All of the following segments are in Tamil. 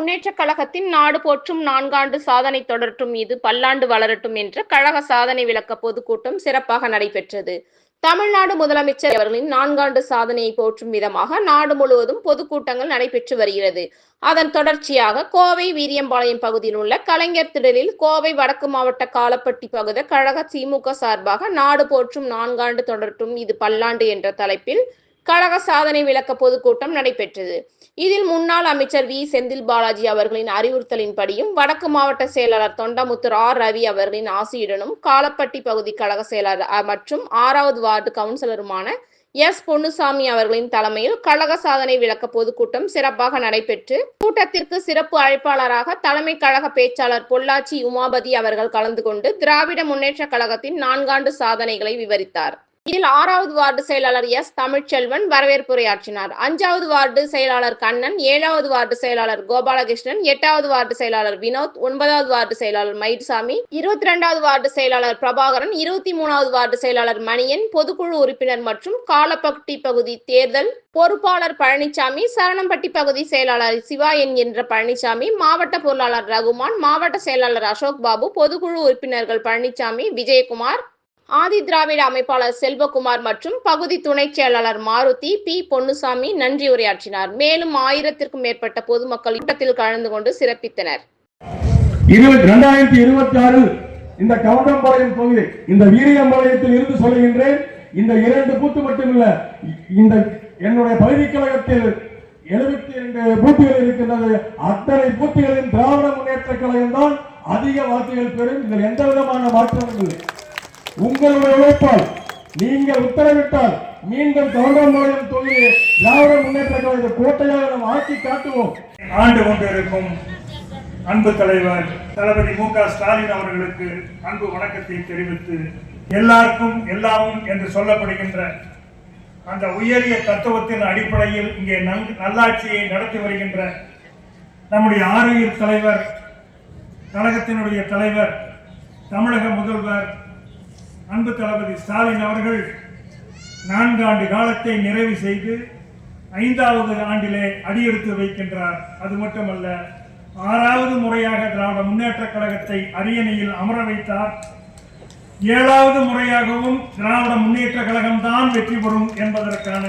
முன்னேற்ற கழகத்தின் நாடு போற்றும் நான்காண்டு சாதனை தொடரட்டும் இது பல்லாண்டு வளரட்டும் என்ற கழக சாதனை விளக்க பொதுக்கூட்டம் சிறப்பாக நடைபெற்றது. தமிழ்நாடு முதலமைச்சர் அவர்களின் நான்காண்டு சாதனையை போற்றும் விதமாக நாடு முழுவதும் பொதுக்கூட்டங்கள் நடைபெற்று வருகிறது. அதன் தொடர்ச்சியாக கோவை வீரியம்பாளையம் பகுதியில் உள்ள கலைஞர் திடலில் கோவை வடக்கு மாவட்ட காலப்பட்டி பகுதி கழக திமுக சார்பாக நாடு போற்றும் நான்காண்டு தொடரட்டும் இது பல்லாண்டு என்ற தலைப்பில் கழக சாதனை விளக்க பொதுக்கூட்டம் நடைபெற்றது. இதில் முன்னாள் அமைச்சர் வி. செந்தில் பாலாஜி அவர்களின் அறிவுறுத்தலின்படியும் வடக்கு மாவட்ட செயலாளர் தொண்டமுத்தூர் ஆர். ரவி அவர்களின் ஆசியுடனும் காலப்பட்டி பகுதி கழக செயலாளர் மற்றும் ஆறாவது வார்டு கவுன்சிலருமான எஸ். பொன்னுசாமி அவர்களின் தலைமையில் கழக சாதனை விளக்க பொதுக்கூட்டம் சிறப்பாக நடைபெற்று கூட்டத்திற்கு சிறப்பு அழைப்பாளராக தலைமை கழக பேச்சாளர் பொள்ளாச்சி உமாபதி அவர்கள் கலந்து கொண்டு திராவிட முன்னேற்ற கழகத்தின் நான்காண்டு சாதனைகளை விவரித்தார். இதில் ஆறாவது வார்டு செயலாளர் எஸ் தமிழ்ச்செல்வன் வரவேற்புரையாற்றினார் அஞ்சாவது வார்டு செயலாளர் கண்ணன் ஏழாவது வார்டு செயலாளர் கோபாலகிருஷ்ணன் எட்டாவது வார்டு செயலாளர் வினோத் ஒன்பதாவது வார்டு செயலாளர் மயில்சாமி இருபத்தி ரெண்டாவது வார்டு செயலாளர் பிரபாகரன் இருபத்தி மூணாவது வார்டு செயலாளர் மணியன் பொதுக்குழு உறுப்பினர் மற்றும் காலப்பட்டி பகுதி தேர்தல் பொறுப்பாளர் பழனிசாமி சரணம்பட்டி பகுதி செயலாளர் சிவா என் என்ற பழனிசாமி மாவட்ட பொருளாளர் ரகுமான் மாவட்ட செயலாளர் அசோக் பாபு பொதுக்குழு உறுப்பினர்கள் பழனிசாமி விஜயகுமார் ஆதி திராவிட அமைப்பாளர் செல்வகுமார் மற்றும் பகுதி துணைச் செயலாளர் மாருதி பி. பொன்னுசாமி நன்றி உரையாற்றினார். மேலும் ஆயிரத்திற்கும் மேற்பட்ட பொதுமக்கள் கூட்டத்தில் கலந்து கொண்டு சிறப்பித்தனர். இரண்டாயிரத்தி இருபத்தி ஆறில் இந்த கவுண்டம்பாளையம் தொகுதி இந்த வீரியம்பாளையத்தில் இருந்து சொல்லுகின்றேன் இந்த இரண்டு பூத்து மட்டுமில்ல இந்த என்னுடைய பகுதி கழகத்தில் எழுபத்தி இரண்டு பூத்துகள் இருக்கின்றது. அத்தனை பூத்துகளின் திராவிட முன்னேற்ற கழகம் தான் அதிக வாக்குகள் பெறும். இதில் எந்த விதமான மாற்றமும் இல்லை. உங்களுடைய உழைப்பால் நீங்கள் உத்தரவிட்டால் மீண்டும் கவுண்டம்பாளையம் தொகுதி திராவிட முன்னேற்ற கழக கோட்டையாக நாம் ஆக்கி காட்டுவோம். ஆண்டு கொண்டிருக்கும் அன்பு தலைவர் தளபதி மு க ஸ்டாலின் அவர்களுக்கு அன்பு வணக்கத்தை தெரிவித்து எல்லாருக்கும் எல்லாமும் என்று சொல்லப்படுகின்ற அந்த உயரிய தத்துவத்தின் அடிப்படையில் இங்கே நன்- நல்லாட்சியை நடத்தி வருகின்ற நம்முடைய ஆரோக்கிய தலைவர் கழகத்தினுடைய தலைவர் தமிழக முதல்வர் அன்பு தளபதி ஸ்டாலின் அவர்கள் நான்கு ஆண்டு காலத்தை நிறைவு செய்து ஐந்தாவது ஆண்டிலே அடியெடுத்து வைக்கின்றார். அது மட்டுமல்ல ஆறாவது முறையாக திராவிட முன்னேற்ற கழகத்தை அரியணையில் அமர வைத்தார். ஏழாவது முறையாகவும் திராவிட முன்னேற்ற கழகம் தான் வெற்றி பெறும் என்பதற்கான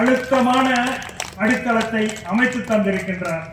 அழுத்தமான அடித்தளத்தை அமைத்து தந்திருக்கின்றார்.